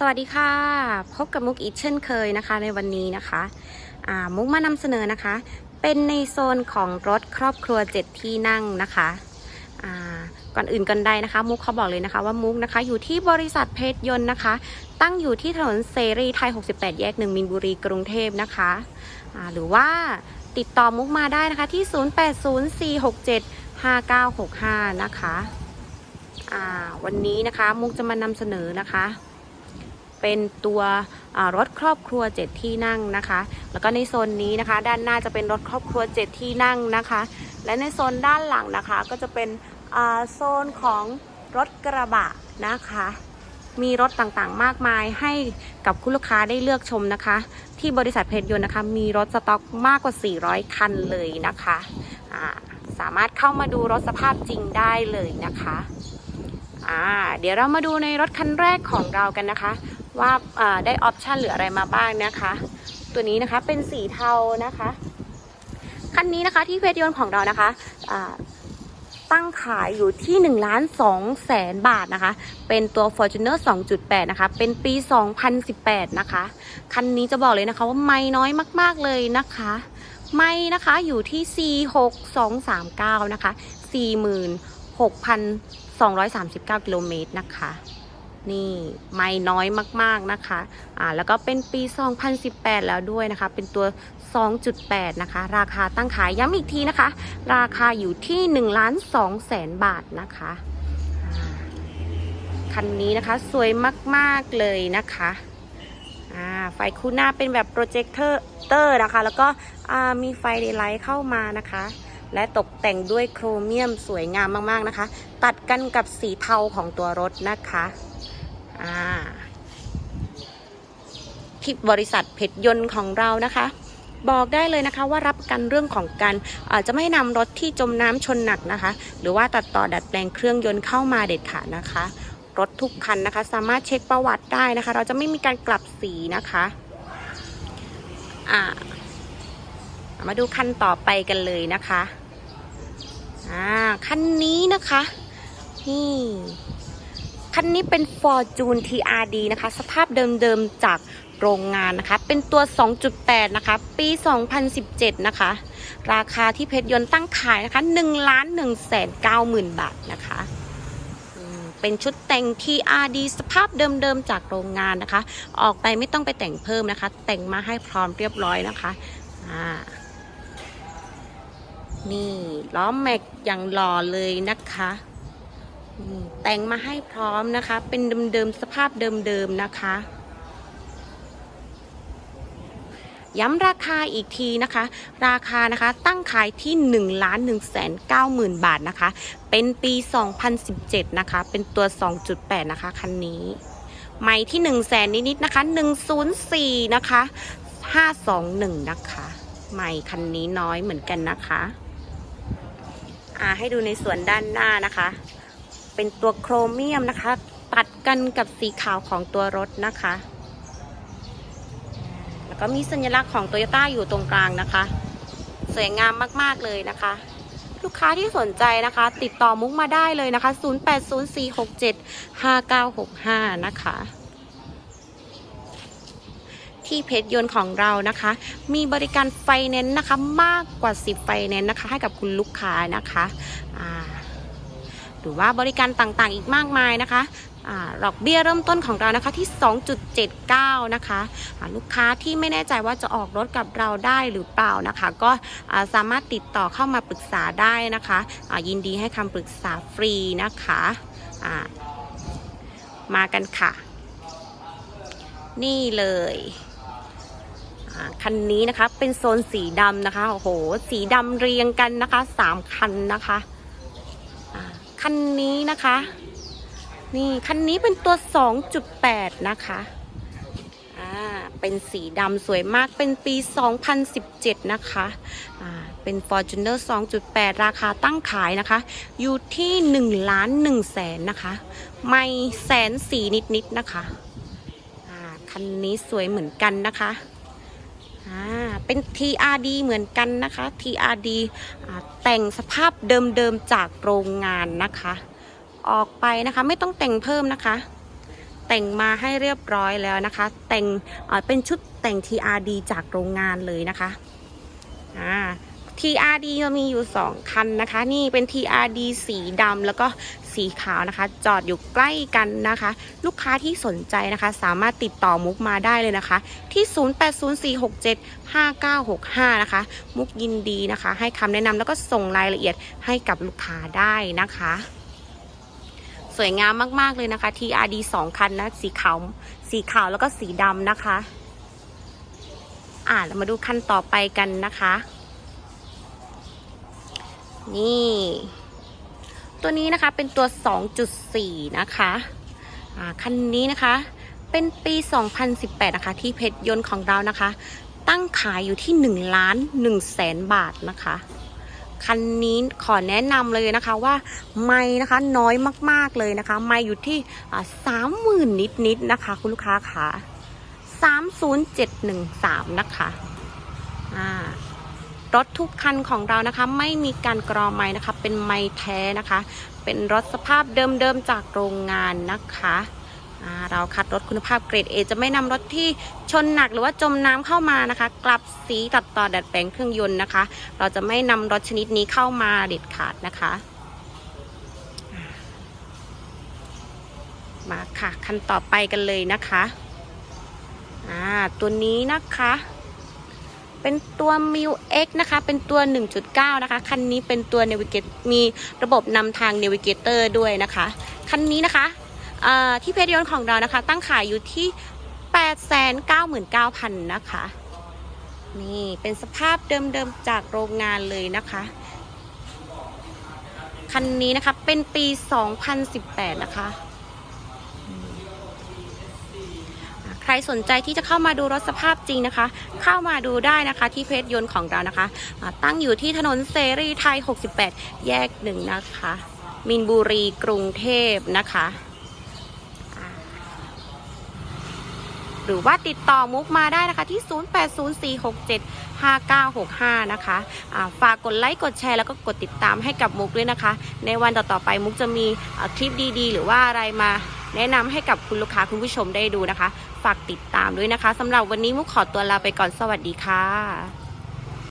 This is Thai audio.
สวัสดีค่ะ พบกับมุกอีกเช่นเคยนะคะ ในวันนี้นะคะมุกมานำเสนอนะคะ เป็นในโซนของรถครอบครัว 7 ที่นั่งนะคะก่อนอื่นกันใดนะคะ มุกเขาบอกเลยนะคะว่ามุกนะคะ อยู่ที่บริษัทเพชรยนต์นะคะ ตั้งอยู่ที่ถนนเสรีไทย 68 แยก 1 มินบุรีกรุงเทพนะคะหรือว่าติดต่อมุกมาได้นะคะที่ 0804675965 นะคะอ่าวันนี้นะคะมุกจะมานำเสนอนะคะ เป็นตัวรถครอบครัว 7 ที่นั่งนะคะ แล้วก็ในโซนนี้นะคะ ด้านหน้าจะเป็นรถครอบครัว 7 ที่นั่งนะคะ และในโซนด้านหลังนะคะ ก็จะเป็นโซนของรถกระบะนะคะ มีรถต่างๆ มากมายให้กับคุณลูกค้าได้เลือกชมนะคะ ที่บริษัทเพชรยนต์นะคะ มีรถสต็อกมากกว่า 400 คันเลยนะคะสามารถเข้ามาดูรถสภาพจริงได้เลยนะคะ อ่า เดี๋ยวเรามาดูในรถคันแรกของเรากันนะคะ ว่าาได้ออปชันหรืออะไรมาบ้างนะคะ ตัวนี้นะคะเป็นสีเทานะคะคันนี้นะคะที่เพจยนต์ของเรานะคะตั้งขายอยู่ที่1ล้าน2แสนบาทนะคะ เป็นตัว Fortuner 2.8 นะคะ เป็นปี 2018 นะคะ คันนี้จะบอกเลยนะคะว่าไม่น้อยมาก ๆ เลยนะคะ ไม่นะคะอยู่ที่ 46239 นะคะ 46,239 กิโลเมตรนะคะ นี่ไม่น้อยมากๆนะคะอ่าแล้วก็เป็นปี 2018 แล้วด้วยนะคะ เป็นตัว 2.8 นะคะ ราคาตั้งขายย้ำอีกทีนะคะ ราคาอยู่ที่1ล้าน2แสนบาทนะคะ คันนี้นะคะสวยมากๆเลยนะคะไฟคู่หน้าเป็นแบบโปรเจคเตอร์นะคะ แล้วก็มีไฟเดย์ไลท์เข้ามานะคะ และตกแต่งด้วยโครเมียมสวยงามมากๆนะคะ ตัดกันกับสีเทาของตัวรถนะคะ อ่าที่บริษัทเพชรยนต์ของเรานะคะ บอกได้เลยนะคะว่ารับประกันเรื่องของการอาจจะไม่นำรถที่จมน้ำชนหนักนะคะ หรือว่าตัดต่อดัดแปลงเครื่องยนต์เข้ามาเด็ดขาดนะคะ รถทุกคันนะคะ สามารถเช็คประวัติได้นะคะ เราจะไม่มีการกลับสีนะคะอ่ามาดูคันต่อไปกันเลยนะคะอ่าคันนี้นะคะนี่ คันนี้เป็น Fortune TRD นะคะ สภาพเดิมๆจากโรงงานนะคะ เป็นตัว 2.8 นะคะ ปี 2017 นะคะ ราคาที่เพชรยนต์ตั้งขายนะคะ1ล้าน1แสน9หมื่นบาทนะคะเป็นชุดแต่ง TRD สภาพเดิมๆจากโรงงานนะคะ ออกไปไม่ต้องไปแต่งเพิ่มนะคะ แต่งมาให้พร้อมเรียบร้อยนะคะอ่านี่ล้อแม็กอย่างหล่อเลยนะคะ แต่งมาให้พร้อมนะคะ เป็นเดิมๆสภาพเดิมๆนะคะ ย้ำราคาอีกทีนะคะ ราคานะคะตั้งขายที่1ล้าน1แสน9หมื่นบาทนะคะ เป็นปี 2017 นะคะ เป็นตัว 2.8 นะคะ คันนี้ใหม่ที่1แสนนิดๆนะคะ 104 นะคะ 521 นะคะใหม่คันนี้น้อยเหมือนกันนะคะ อ่าให้ดูในส่วนด้านหน้านะคะ เป็นตัวโครเมียมนะคะ ตัดกันกับสีขาวของตัวรถนะคะ แล้วก็มีสัญลักษณ์ของโตโยต้าอยู่ตรงกลางนะคะ สวยงามมากๆเลยนะคะ ลูกค้าที่สนใจนะคะ ติดต่อมุกมาได้เลยนะคะ 0804675965 นะคะที่เพจยนต์ของเรานะคะ มีบริการไฟแนนซ์นะคะมากกว่า 10 ไฟแนนซ์นะคะ ให้กับคุณลูกค้านะคะอ่า รือว่าบริการต่างๆ อีกมากมายนะคะดอกเบี้ยเริ่มต้นของเรานะคะที่ 2.79 นะคะอ่าลูกค้าที่ไม่แน่ใจว่าจะออกรถกับเราได้หรือเปล่านะคะ ก็สามารถติดต่อเข้ามาปรึกษาได้นะคะอ่ายินดีให้คำปรึกษาฟรีนะคะอ่ามากันค่ะ นี่เลยคันนี้นะคะเป็นโซนสีดำนะคะโอ้โหสีดำเรียงกันนะคะสามคันนะคะ คันนี้นะคะ นี่คันนี้เป็นตัว 2.8 นะคะอ่าเป็นสีดำสวยมากเป็นปี 2017 นะคะอ่าเป็น Fortuner 2.8 ราคาตั้งขายนะคะ อยู่ที่ 1 ล้าน1แสนนะคะ ไม่แสนสีนิดๆนะคะอ่าคันนี้สวยเหมือนกันนะคะ อ่าเป็น TRD เหมือนกันนะคะ TRD แต่งสภาพเดิมๆจากโรงงานนะคะ ออกไปนะคะไม่ต้องแต่งเพิ่มนะคะ แต่งมาให้เรียบร้อยแล้วนะคะ แต่งเป็นชุดแต่ง TRD จากโรงงานเลยนะคะอ่า TRD เรามีอยู่ 2 คันนะคะ นี่เป็น TRD สีดำแล้วก็ สีขาวนะคะ จอดอยู่ใกล้กันนะคะ ลูกค้าที่สนใจนะคะ สามารถติดต่อมุกมาได้เลยนะคะ ที่ 0804675965 นะคะ มุกยินดีนะคะ ให้คำแนะนำแล้วก็ส่งรายละเอียดให้กับลูกค้าได้นะคะสวยงามมาก ๆ เลยนะคะ TRD 2 คันนะ สีขาว สีขาวแล้วก็สีดำนะคะ อ่าเรามาดูคันต่อไปกันนะคะ นี่ ตัวนี้นะคะเป็นตัว 2.4 นะคะอ่าคันนี้นะคะเป็นปี 2018 นะคะ ที่เพชรยนต์ของเรานะคะ ตั้งขายอยู่ที่ 1 ล้าน1แสนบาทนะคะ คันนี้ขอแนะนำเลยนะคะว่าไม่นะคะน้อยมากๆเลยนะคะ ไม่อยู่ที่สามหมื่นนิดๆนะคะ คุณลูกค้าค่ะสามศูนย์เจ็ดหนึ่งสามนะคะ อ่า รถทุกคันของเรานะคะ ไม่มีการกรอไม้นะคะ เป็นไม้แท้นะคะ เป็นรถสภาพเดิมๆจากโรงงานนะคะเราคัดรถคุณภาพเกรด A จะไม่นำรถที่ชนหนักหรือว่าจมน้ำเข้ามานะคะ กลับสีตัดต่อดัดแปลงเครื่องยนต์นะคะ เราจะไม่นำรถชนิดนี้เข้ามาเด็ดขาดนะคะ มาค่ะคันต่อไปกันเลยนะคะ ตัวนี้นะคะ เป็นตัว m ิว X นะคะ เป็นตัว 1.9 นะคะ คันนี้เป็นตัว Navigate มีระบบนำทาง Navigator ด้วยนะคะ คันนี้นะคะที่เพจยนของเรานะคะ ตั้งขายอยู่ที่ 899,000 นะคะ นี่เป็นสภาพเดิมๆจากโรงงานเลยนะคะ คันนี้นะคะเป็นปี 2018 นะคะ รสนใจที่จะเข้ามาดูรถสภาพจริงนะคะ เข้ามาดูได้นะคะที่เพจยนต์ของเรานะคะ ตั้งอยู่ที่ถนนเสรีไทย 68 แยกหนึ่งนะคะ มินบุรีกรุงเทพนะคะ หรือว่าติดต่อมุกมาได้นะคะที่ 0804675965 นะคะะฝากกดไลค์ กดแชร์ แล้วก็กดติดตามให้กับมุกด้วยนะคะ ในวันต่อๆไปมุกจะมีคลิปดีๆ หรือว่าอะไรมาแนะนำให้กับคุณลูกค้าคุณผู้ชมได้ดูนะคะ ฝากติดตามด้วยนะคะสำหรับวันนี้มุกขอตัวลาไปก่อนสวัสดีค่ะ